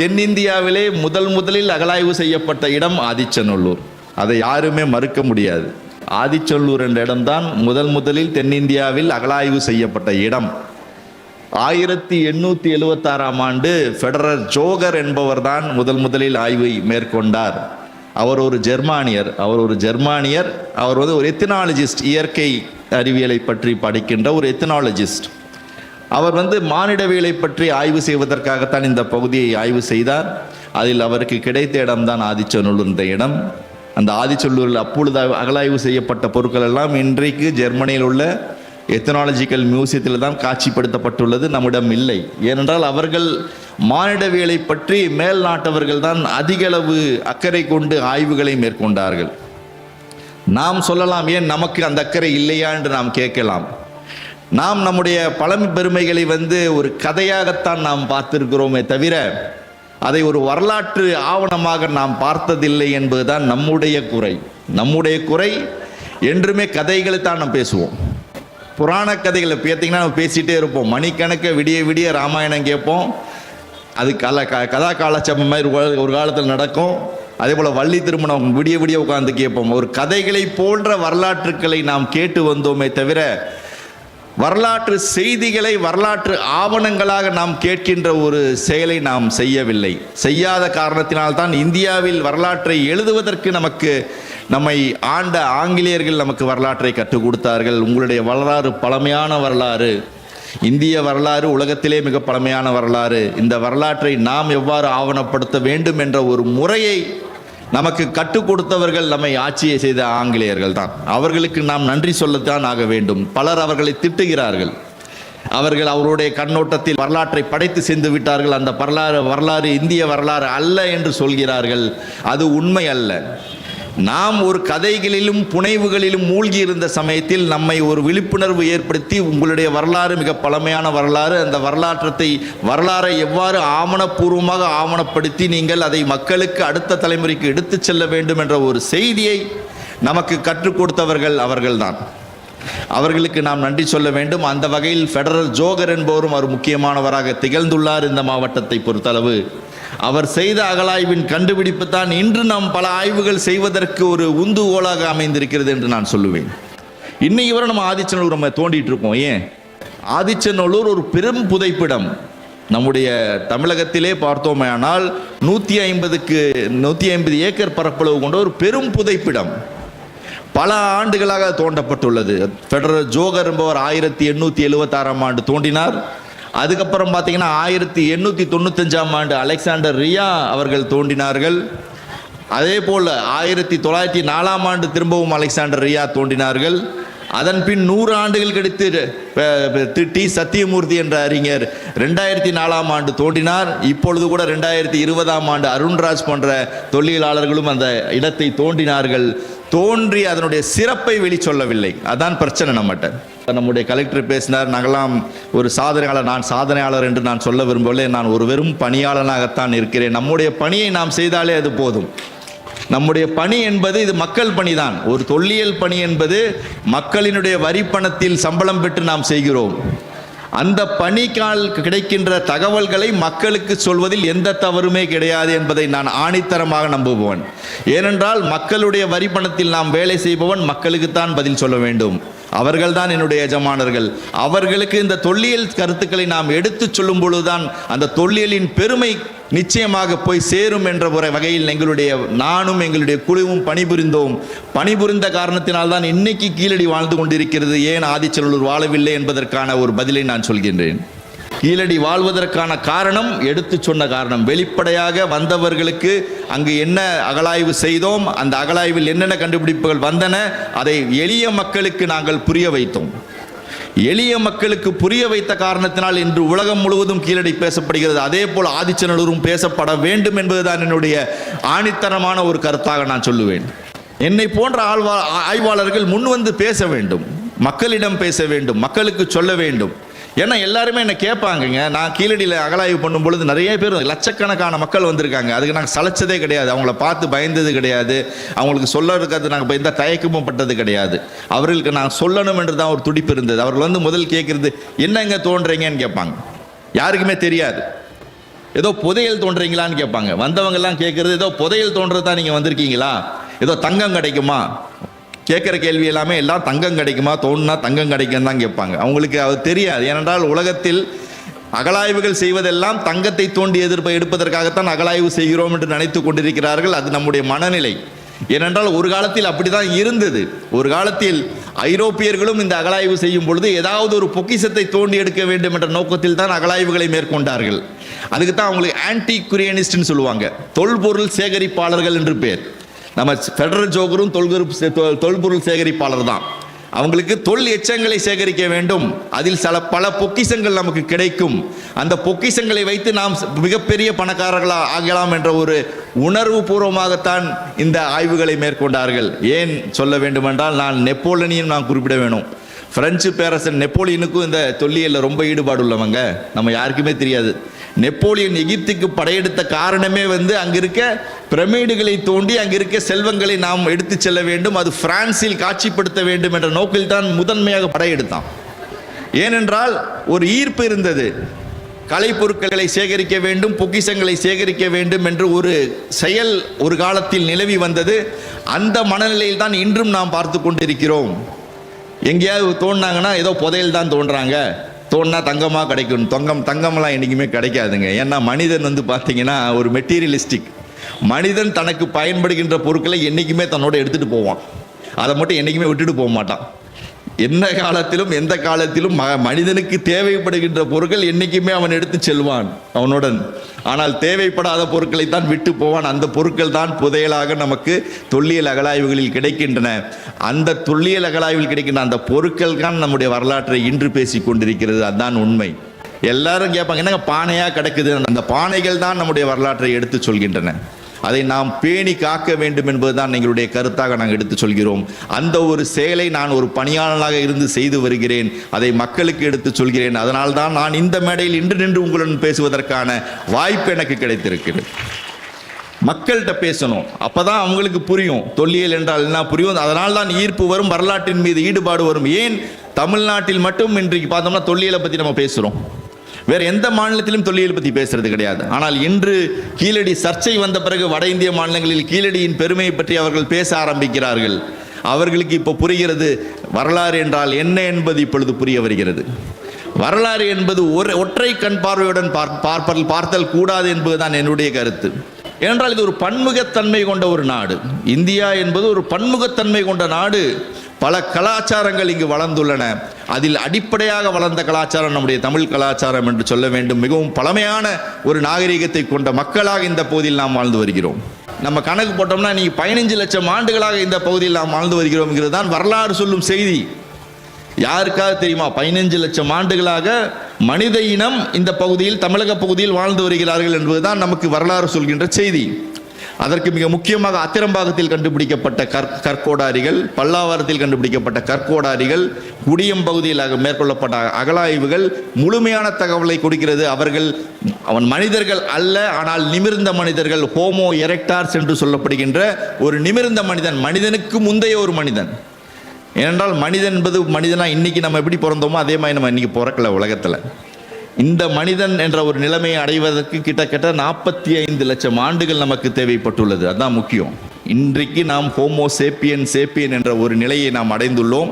தென்னிந்தியாவிலே முதல் முதலில் அகலாய்வு செய்யப்பட்ட இடம் ஆதிச்சநல்லூர். அதை யாருமே மறுக்க முடியாது. ஆதிச்சநல்லூர் என்ற இடம்தான் முதல் முதலில் தென்னிந்தியாவில் அகலாய்வு செய்யப்பட்ட இடம். ஆயிரத்தி எண்ணூற்றி எழுவத்தாறாம் ஆண்டு ஃபெடரர் ஜோகர் என்பவர் தான் முதல் முதலில் ஆய்வை மேற்கொண்டார். அவர் ஒரு ஜெர்மானியர். அவர் ஒரு ஜெர்மானியர். அவர் வந்து ஒரு எத்தினாலஜிஸ்ட். இயற்கை அறிவியலை பற்றி படிக்கின்ற ஒரு எத்தினாலஜிஸ்ட். அவர் வந்து மானிடவியலை பற்றி ஆய்வு செய்வதற்காகத்தான் இந்த பகுதியை ஆய்வு செய்தார். அதில் அவருக்கு கிடைத்த இடம்தான் ஆதிச்சநல்லூர் இந்த இடம். அந்த ஆதிச்சொல்லூரில் அப்பொழுது அகலாய்வு செய்யப்பட்ட பொருட்கள் எல்லாம் இன்றைக்கு ஜெர்மனியில் உள்ள எத்தனாலஜிக்கல் மியூசியத்தில் தான் காட்சிப்படுத்தப்பட்டுள்ளது. நம்மிடம் இல்லை. ஏனென்றால் அவர்கள் மானிடவியலை பற்றி மேல் நாட்டவர்கள் தான் அதிகளவு அக்கறை கொண்டு ஆய்வுகளை மேற்கொண்டார்கள். நாம் சொல்லலாம் ஏன் நமக்கு அந்த அக்கறை இல்லையா? என்று நாம் கேட்கலாம். நாம் நம்முடைய பழமை பெருமைகளை வந்து ஒரு கதையாகத்தான் நாம் பார்த்திருக்கிறோமே தவிர அதை ஒரு வரலாற்று ஆவணமாக நாம் பார்த்ததில்லை என்பதுதான் நம்முடைய குறை. நம்முடைய குறை என்றுமே கதைகளை தான் நாம் பேசுவோம். புராண கதைகளை பார்த்தீங்கன்னா நம்ம பேசிகிட்டே இருப்போம். மணிக்கணக்கை விடிய விடிய ராமாயணம் கேட்போம். அது கல க கதா காலச்சம்பம் மாதிரி ஒரு ஒரு காலத்தில் நடக்கும். அதே போல் வள்ளி திருமணம் விடிய விடிய உட்காந்து கேட்போம். ஒரு கதைகளை போன்ற வரலாற்றுக்களை நாம் கேட்டு வந்தோமே தவிர வரலாற்று செய்திகளை வரலாற்று ஆவணங்களாக நாம் கேட்கின்ற ஒரு செயலை நாம் செய்யவில்லை. செய்யாத காரணத்தினால்தான் இந்தியாவில் வரலாற்றை எழுதுவதற்கு நமக்கு நம்மை ஆண்ட ஆங்கிலேயர்கள் நமக்கு வரலாற்றை கற்றுக் கொடுத்தார்கள். உங்களுடைய வரலாறு பழமையான வரலாறு. இந்திய வரலாறு உலகத்திலே மிக பழமையான வரலாறு. இந்த வரலாற்றை நாம் எவ்வாறு ஆவணப்படுத்த வேண்டும் என்ற ஒரு முறையை நமக்கு கற்றுக் கொடுத்தவர்கள் நம்மை ஆட்சியை செய்த ஆங்கிலேயர்கள் தான். அவர்களுக்கு நாம் நன்றி சொல்லத்தான் ஆக வேண்டும். பலர் அவர்களை திட்டுகிறார்கள். அவர்கள் அவருடைய கண்ணோட்டத்தில் வரலாற்றை படைத்து சென்று விட்டார்கள். அந்த வரலாறு வரலாறு இந்திய வரலாறு அல்ல என்று சொல்கிறார்கள். அது உண்மை அல்ல. நாம் ஒரு கதைகளிலும் புனைவுகளிலும் மூழ்கி இருந்த சமயத்தில் நம்மை ஒரு விழிப்புணர்வு ஏற்படுத்தி உங்களுடைய வரலாறு மிக பழமையான வரலாறு அந்த வரலாற்றத்தை வரலாறை எவ்வாறு ஆவணப்பூர்வமாக ஆவணப்படுத்தி நீங்கள் அதை மக்களுக்கு அடுத்த தலைமுறைக்கு எடுத்துச் செல்ல வேண்டும் என்ற ஒரு செய்தியை நமக்கு கற்றுக் கொடுத்தவர்கள் அவர்கள்தான். அவர்களுக்கு நாம் நன்றி சொல்ல வேண்டும். அந்த வகையில் ஃபெடரல் ஜோகர் என்பவரும் ஒரு முக்கியமானவராக திகழ்ந்துள்ளார் இந்த மாவட்டத்தை பொறுத்தளவு. அவர் செய்த அகலாய்வின் கண்டுபிடிப்பு தான் இன்று நாம் பல ஆய்வுகள் செய்வதற்கு ஒரு உந்துகோலாக அமைந்திருக்கிறது என்று நான் சொல்லுவேன். இன்னைக்கு வரை நம்ம ஆதிச்சநல்லூர் நம்ம தோண்டிட்டு இருக்கோம் ஏன்? ஆதிச்சநல்லூர் ஒரு பெரும் புதைப்பிடம். நம்முடைய தமிழகத்திலே பார்த்தோமேயானால் நூற்றி ஐம்பதுக்கு நூற்றி ஐம்பது ஏக்கர் பரப்பளவு கொண்ட ஒரு பெரும் புதைப்பிடம். பல ஆண்டுகளாக தோண்டப்பட்டுள்ளது. ஃபெடரல் ஜோகர் என்பவர் ஆயிரத்தி எண்ணூற்றி எழுபத்தாறாம் ஆண்டு தோண்டினார். அதுக்கப்புறம் பார்த்தீங்கன்னா ஆயிரத்தி எண்ணூற்றி தொண்ணூத்தஞ்சாம் ஆண்டு அலெக்சாண்டர் ரியா அவர்கள் தோண்டினார்கள். அதே போல் ஆயிரத்தி தொள்ளாயிரத்தி நாலாம் ஆண்டு திரும்பவும் அலெக்சாண்டர் ரியா தோண்டினார்கள். அதன் பின் நூறு ஆண்டுகள் கழித்து திட்டி டி சத்தியமூர்த்தி என்ற அறிஞர் ரெண்டாயிரத்தி நாலாம் ஆண்டு தோண்டினார் இப்பொழுது கூட ரெண்டாயிரத்தி இருபதாம் ஆண்டு அருண்ராஜ் போன்ற தொழிலாளர்களும் அந்த இடத்தை தோண்டினார்கள் தோன்றி அதனுடைய சிறப்பை வெளி சொல்லவில்லை அதான் பிரச்சனை நம்மகிட்ட. நம்முடைய கலெக்டர் பேசினார் நாங்களாம் ஒரு சாதனையாளர் நான் சாதனையாளர் என்று நான் சொல்ல விரும்பவில்லை. நான் ஒரு வெறும் பணியாளனாகத்தான் இருக்கிறேன். நம்முடைய பணியை நாம் செய்தாலே அது போதும். நம்முடைய பணி என்பது இது மக்கள் பணிதான். ஒரு தொல்லியல் பணி என்பது மக்களினுடைய வரி பணத்தில் சம்பளம் பெற்று நாம் செய்கிறோம். அந்த பணிக்கால் கிடைக்கின்ற தகவல்களை மக்களுக்கு சொல்வதில் எந்த தவறுமே கிடையாது என்பதை நான் ஆணித்தரமாக நம்புபவன். ஏனென்றால் மக்களுடைய வரி பணத்தில் நாம் வேலை செய்பவன் மக்களுக்குத்தான் பதில் சொல்ல வேண்டும். அவர்கள்தான் என்னுடைய எஜமானர்கள். அவர்களுக்கு இந்த தொல்லியல் கருத்துக்களை நாம் எடுத்துச் சொல்லும் பொழுதுதான் அந்த தொல்லியலின் பெருமை நிச்சயமாக போய் சேரும் என்ற ஒரு வகையில் எங்களுடைய நானும் எங்களுடைய குழுவும் பணிபுரிந்தோம். பணிபுரிந்த காரணத்தினால் தான் இன்னைக்கு கீழடி வாழ்ந்து கொண்டிருக்கிறது. ஏன் ஆதிச்சலூர் வாழவில்லை என்பதற்கான ஒரு பதிலை நான் சொல்கின்றேன். கீழடி வாழ்வதற்கான காரணம் எடுத்து சொன்ன காரணம். வெளிப்படையாக வந்தவர்களுக்கு அங்கு என்ன அகலாய்வு செய்தோம் அந்த அகலாய்வில் என்னென்ன கண்டுபிடிப்புகள் வந்தன அதை எளிய மக்களுக்கு நாங்கள் புரிய வைத்தோம். எளிய மக்களுக்கு புரிய வைத்த காரணத்தினால் இன்று உலகம் முழுவதும் கீழடி பேசப்படுகிறது. அதே போல் ஆதிச்சநல்லூரும் பேசப்பட வேண்டும் என்பதுதான் என்னுடைய ஆணித்தனமான ஒரு கருத்தாக நான் சொல்லுவேன். என்னை போன்ற ஆழ்வா ஆய்வாளர்கள் முன்வந்து பேச வேண்டும். மக்களிடம் பேச வேண்டும். மக்களுக்கு சொல்ல வேண்டும். ஏன்னா எல்லாருமே என்ன கேட்பாங்கங்க. நான் கீழடியில் அகலாய்வு பண்ணும் பொழுது நிறைய பேர் லட்சக்கணக்கான மக்கள் வந்திருக்காங்க. அதுக்கு நாங்கள் சளைச்சதே கிடையாது. அவங்கள பார்த்து பயந்தது கிடையாது. அவங்களுக்கு சொல்ல இருக்கிறது நாங்கள் எந்த தயக்கமும் பட்டது கிடையாது. அவர்களுக்கு நான் சொல்லணும் என்று தான் ஒரு துடிப்பு இருந்தது. அவர்கள் வந்து முதல் கேட்குறது என்னங்க தோன்றீங்கன்னு கேட்பாங்க. யாருக்குமே தெரியாது. ஏதோ புதையல் தோன்றீங்களான்னு கேட்பாங்க. வந்தவங்கெல்லாம் கேட்குறது ஏதோ புதையல் தோன்றது தான் நீங்கள் வந்திருக்கீங்களா? ஏதோ தங்கம் கிடைக்குமா? கேட்குற கேள்வி எல்லாமே எல்லாம் தங்கம் கிடைக்குமா தோணுனா தங்கம் கிடைக்கும் தான் கேட்பாங்க. அவங்களுக்கு அது தெரியாது. ஏனென்றால் உலகத்தில் அகலாய்வுகள் செய்வதெல்லாம் தங்கத்தை தோண்டி எதிர்ப்பை எடுப்பதற்காகத்தான் அகலாய்வு செய்கிறோம் என்று நினைத்து கொண்டிருக்கிறார்கள். அது நம்முடைய மனநிலை. ஏனென்றால் ஒரு காலத்தில் அப்படிதான் இருந்தது. ஒரு காலத்தில் ஐரோப்பியர்களும் இந்த அகலாய்வு செய்யும் பொழுது ஏதாவது ஒரு பொக்கிஷத்தை தோண்டி எடுக்க வேண்டும் என்ற நோக்கத்தில் தான் அகலாய்வுகளை மேற்கொண்டார்கள். அதுக்கு தான் அவங்களுக்கு ஆன்டி குரியனிஸ்ட்னு சொல்லுவாங்க. தொல்பொருள் சேகரிப்பாளர்கள் என்று பேர். நம்ம ஃபெடரல் ஜோகரும் தொல்கரு தொல்பொருள் சேகரிப்பாளர் தான். அவங்களுக்கு தொல் எச்சங்களை சேகரிக்க வேண்டும். அதில் சில பல பொக்கிஷங்கள் நமக்கு கிடைக்கும். அந்த பொக்கிஷங்களை வைத்து நாம் மிகப்பெரிய பணக்காரர்களாக ஆகலாம் என்ற ஒரு உணர்வு பூர்வமாகத்தான் இந்த ஆய்வுகளை மேற்கொண்டார்கள். ஏன் சொல்ல வேண்டுமென்றால் நான் நெப்போலியனையும் நான் குறிப்பிட வேணும். பிரெஞ்சு பேரரசன் நெப்போலியனுக்கும் இந்த தொல்லியலில் ரொம்ப ஈடுபாடு உள்ளவங்க நம்ம யாருக்குமே தெரியாது. நெப்போலியன் எகிப்துக்கு படையெடுத்த காரணமே வந்து அங்கிருக்க பிரமிடுகளை தோண்டி அங்கிருக்க செல்வங்களை நாம் எடுத்து செல்ல வேண்டும். அது பிரான்சில் காட்சிப்படுத்த வேண்டும் என்ற நோக்கில் தான் முதன்மையாக படையெடுத்தான். ஏனென்றால் ஒரு ஈர்ப்பு இருந்தது. கலைப்பொருட்களை சேகரிக்க வேண்டும் பொக்கிஷங்களை சேகரிக்க வேண்டும் என்று ஒரு செயல் ஒரு காலத்தில் நிலவி வந்தது. அந்த மனநிலையில் தான் இன்றும் நாம் பார்த்து கொண்டிருக்கிறோம். எங்கேயாவது தோண்டினாங்கன்னா ஏதோ புதையல் தான் தோன்றாங்க. தோணா தங்கமாக கிடைக்கும். தங்கம் தங்கம்லாம் என்றைக்குமே கிடைக்காதுங்க. ஏன்னா மனிதன் வந்து பார்த்தீங்கன்னா ஒரு மெட்டீரியலிஸ்டிக் மனிதன் தனக்கு பயன்படுகின்ற பொருட்களை என்றைக்குமே தன்னோட எடுத்துகிட்டு போவான். அதை மட்டும் என்றைக்குமே விட்டுட்டு போக மாட்டான். எந்த காலத்திலும் எந்த காலத்திலும் ம மனிதனுக்கு தேவைப்படுகின்ற பொருட்கள் என்றைக்குமே அவன் எடுத்து செல்வான் அவனுடன். ஆனால் தேவைப்படாத பொருட்களை தான் விட்டு போவான். அந்த பொருட்கள் தான் புதையலாக நமக்கு தொல்லியல் அகலாய்வுகளில் கிடைக்கின்றன. அந்த தொல்லியல் அகலாய்வில் கிடைக்கின்ற அந்த பொருட்கள் தான் நம்முடைய வரலாற்றை இன்று பேசி கொண்டிருக்கிறது. அதுதான் உண்மை. எல்லாரும் கேட்பாங்க என்னங்க பானையாக கிடக்குது? அந்த பானைகள் தான் நம்முடைய வரலாற்றை எடுத்து சொல்கின்றன. அதை நாம் பேணி காக்க வேண்டும் என்பதுதான் எங்களுடைய கருத்தாக நாங்கள் எடுத்து சொல்கிறோம். அந்த ஒரு செயலை நான் ஒரு பணியாளனாக இருந்து செய்து வருகிறேன். அதை மக்களுக்கு எடுத்து சொல்கிறேன். அதனால் தான் நான் இந்த மேடையில் இன்று நின்று உங்களுடன் பேசுவதற்கான வாய்ப்பு எனக்கு கிடைத்திருக்கிறது. மக்கள்கிட்ட பேசணும். அப்போ தான் அவங்களுக்கு புரியும். தொல்லியல் என்றால் என்ன புரியும்? அதனால் தான் ஈர்ப்பு வரும் வரலாற்றின் மீது ஈடுபாடு வரும். ஏன்? தமிழ்நாட்டில் மட்டும் இன்றைக்கு பார்த்தோம்னா தொல்லியலை பற்றி நம்ம பேசுகிறோம் வேற எந்த மாநிலத்திலும் தொல்லியல் பற்றி பேசுறது கிடையாது. ஆனால் இன்று கீழடி சர்ச்சை வந்த பிறகு வட இந்திய மாநிலங்களில் கீழடியின் பெருமையை பற்றி அவர்கள் பேச ஆரம்பிக்கிறார்கள். அவர்களுக்கு இப்போ புரிகிறது வரலாறு என்றால் என்ன என்பது இப்பொழுது புரிய வருகிறது. வரலாறு என்பது ஒரு ஒற்றை கண் பார்வையுடன் பார்ப்பல் பார்த்தல் கூடாது என்பதுதான் என்னுடைய கருத்து. ஏனென்றால் இது ஒரு பன்முகத்தன்மை கொண்ட ஒரு நாடு. இந்தியா என்பது ஒரு பன்முகத்தன்மை கொண்ட நாடு. பல கலாச்சாரங்கள் இங்கு வளர்ந்துள்ளன. அதில் அடிப்படையாக வளர்ந்த கலாச்சாரம் நம்முடைய தமிழ் கலாச்சாரம் என்று சொல்ல வேண்டும். மிகவும் பழமையான ஒரு நாகரிகத்தை கொண்ட மக்களாக இந்த பகுதியில் நாம் வாழ்ந்து வருகிறோம். நம்ம கணக்கு போட்டோம்னா நீங்கள் பதினஞ்சு லட்சம் ஆண்டுகளாக இந்த பகுதியில் நாம் வாழ்ந்து வருகிறோம்ங்கிறது தான் வரலாறு சொல்லும் செய்தி. யாருக்காக தெரியுமா? பதினஞ்சு லட்சம் ஆண்டுகளாக மனித இனம் இந்த பகுதியில் தமிழக பகுதியில் வாழ்ந்து வருகிறார்கள் என்பதுதான் நமக்கு வரலாறு சொல்கின்ற செய்தி. அதற்கு மிக முக்கியமாக அத்திரம்பாகத்தில் கண்டுபிடிக்கப்பட்ட கற் கற்கோடாரிகள் பல்லாவரத்தில் கண்டுபிடிக்கப்பட்ட கற்கோடாரிகள் குடியம் பகுதியில் மேற்கொள்ளப்பட்ட அகலாய்வுகள் முழுமையான தகவலை கொடுக்கிறது அவர்கள். அவன் மனிதர்கள் அல்ல ஆனால் நிமிர்ந்த மனிதர்கள் ஹோமோ எரெக்டார்ஸ் என்று சொல்லப்படுகின்ற ஒரு நிமிர்ந்த மனிதன் மனிதனுக்கு முந்தைய ஒரு மனிதன். ஏனென்றால் மனிதன் என்பது மனிதனா இன்னைக்கு நம்ம எப்படி பிறந்தோமோ அதே மாதிரி நம்ம இன்னைக்கு பிறக்கல உலகத்தில். இந்த மனிதன் என்ற ஒரு நிலைமையை அடைவதற்கு கிட்டத்தட்ட நாற்பத்தி ஐந்து லட்சம் ஆண்டுகள் நமக்கு தேவைப்பட்டுள்ளது. அதுதான் முக்கியம். இன்றைக்கு நாம் ஹோமோ சேப்பியன் சேப்பியன் என்ற ஒரு நிலையை நாம் அடைந்துள்ளோம்.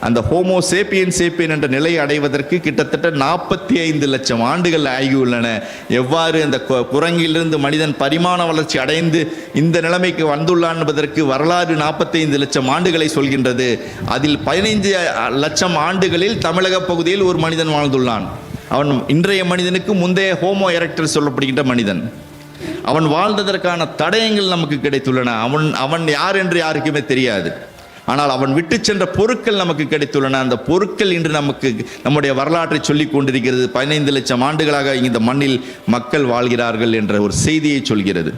அந்த ஹோமோ சேப்பியன் சேப்பியன் என்ற நிலையை அடைவதற்கு கிட்டத்தட்ட நாற்பத்தி ஐந்து லட்சம் ஆண்டுகள் ஆகியுள்ளன. எவ்வாறு அந்த குரங்கிலிருந்து மனிதன் பரிமாண வளர்ச்சி அடைந்து இந்த நிலைமைக்கு வந்துள்ளான் என்பதற்கு வரலாறு நாற்பத்தைந்து லட்சம் ஆண்டுகளை சொல்கின்றது. அதில் பதினைந்து லட்சம் ஆண்டுகளில் தமிழக பகுதியில் ஒரு மனிதன் வாழ்ந்துள்ளான். அவன் இன்றைய மனிதனுக்கு முந்தைய ஹோமோ எரக்டர் சொல்லப்படுகின்ற மனிதன். அவன் வாழ்ந்ததற்கான தடயங்கள் நமக்கு கிடைத்துள்ளன. அவன் அவன் யார் என்று யாருக்குமே தெரியாது. ஆனால் அவன் விட்டு சென்ற பொருட்கள் நமக்கு கிடைத்துள்ளன. அந்த பொருட்கள் இன்று நமக்கு நம்முடைய வரலாற்றை சொல்லிக் கொண்டிருக்கிறது. பதினைந்து லட்சம் ஆண்டுகளாக இந்த மண்ணில் மக்கள் வாழ்கிறார்கள் என்ற ஒரு செய்தியை சொல்கிறது.